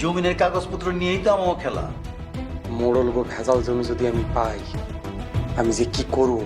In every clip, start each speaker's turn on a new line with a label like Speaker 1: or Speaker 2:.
Speaker 1: জমিনের কাগজপত্র নিয়েই তো আমার খেলা।
Speaker 2: মোড়ল গো ভেজাল জমি যদি আমি পাই, আমি যে কি করব?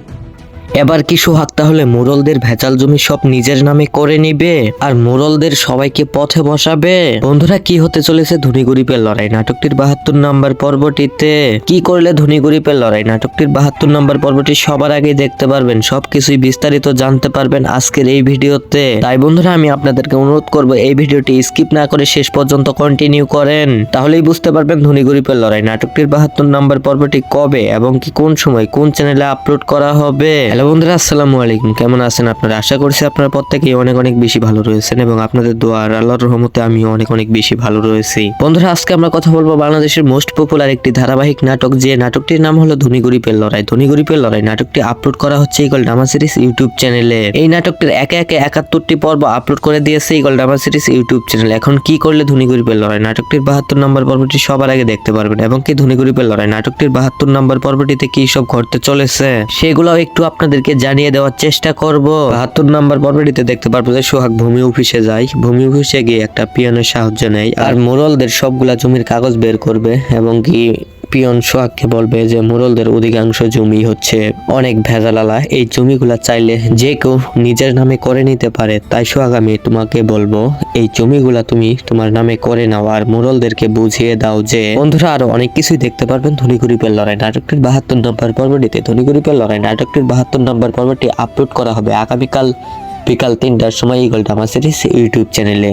Speaker 3: এবার কি সোহাগ তাহলে মোরলদের ভেজাল জমি সব নিজের নামে করে নিবে? আর মোরলদের সবাইকে পথে বসাবে? বন্ধুরা, কি হতে চলেছে ধনী গরিবের লড়াই? নাটকটির বাহাত্তর নাম্বার পর্বটিতে কি করলে ধনী গরিবের লড়াই? নাটকটির বাহাত্তর নাম্বার পর্বটি সবার আগে দেখতে পারবেন, সবকিছুই বিস্তারিত জানতে পারবেন আজকের এই ভিডিওতে। তাই বন্ধুরা, আমি আপনাদেরকে অনুরোধ করব, এই ভিডিওটি স্কিপ না করে শেষ পর্যন্ত কন্টিনিউ করেন, তাহলেই বুঝতে পারবেন ধনী গরিবের লড়াই। নাটকটির বাহাত্তর নাম্বার পর্বটি কবে এবং কি কোন সময় কোন চ্যানেলে আপলোড করা হবে? হ্যালো বন্ধুরা, আসসালামু আলাইকুম। কেমন আছেন আপনারা? আশা করছি আপনারা প্রত্যেকেই অনেক অনেক বেশি ভালো রয়েছেন এবং আপনাদের দোয়া আর আল্লাহর রহমতে আমিও অনেক অনেক বেশি ভালো রয়েছি। বন্ধুরা, আজকে আমরা কথা বলব বাংলাদেশের মোস্ট পপুলার একটি ধারাবাহিক নাটক, যে নাটকটির নাম হলো ধনী গরিবের লড়াই। ধনী গরিবের লড়াই নাটকটি আপলোড করা হচ্ছে ইগল ডামা সিরিজ ইউটিউব চ্যানেলে এই নাটকটির একে একে একাত্তরটি পর্ব আপলোড করে দিয়েছে eagle drama series YouTube channel এখন কি করলে ধনী গরিবের লড়াই? নাটকটির বাহাত্তর নম্বর পর্বটি সবার আগে দেখতে পারবেন। এবং কি ধনী গরিবের লড়াই? নাটকটির বাহাত্তর নম্বর পর্বটিতে কি সব ঘটতে চলেছে? সেগুলো একটু আপনাদেরকে জানিয়ে দেওয়ার চেষ্টা করব। বাহাত্তর নাম্বার পর্বটিতে দেখতে পারব যে সোহাগ ভূমি অফিসে যায়। ভূমি অফিসে গিয়ে একটা পিয়নের সাহায্য নেয়। আর মোরলদের সবগুলা জমির কাগজ বের করবে এবং কি পিয়ন সোহাগকে বলবে যে, মোরলদের অধিকাংশ জমি হচ্ছে অনেক ভেজালালা। এই জমিগুলা চাইলে যে কেউ নিজের নামে করে নিতে পারে। তাই সোহাগ, আমি তোমাকে বলব, এই জমিগুলা তুমি তোমার নামে করে নাও আর মোরলদেরকে বুঝিয়ে দাও যে, বন্ধুরা আরও অনেক কিছুই দেখতে পারবেন ধনী গরিবের লড়াই নাটকটির বাহাত্তর নম্বর পর্বটিতে। ধনী গরিবের লড়াই নাটকটির বাহাত্তর নম্বর পর্বটি আপলোড করা হবে আগামীকাল বিকাল তিনটার সময় ইগল ডামা সিরিজ ইউটিউব চ্যানেলে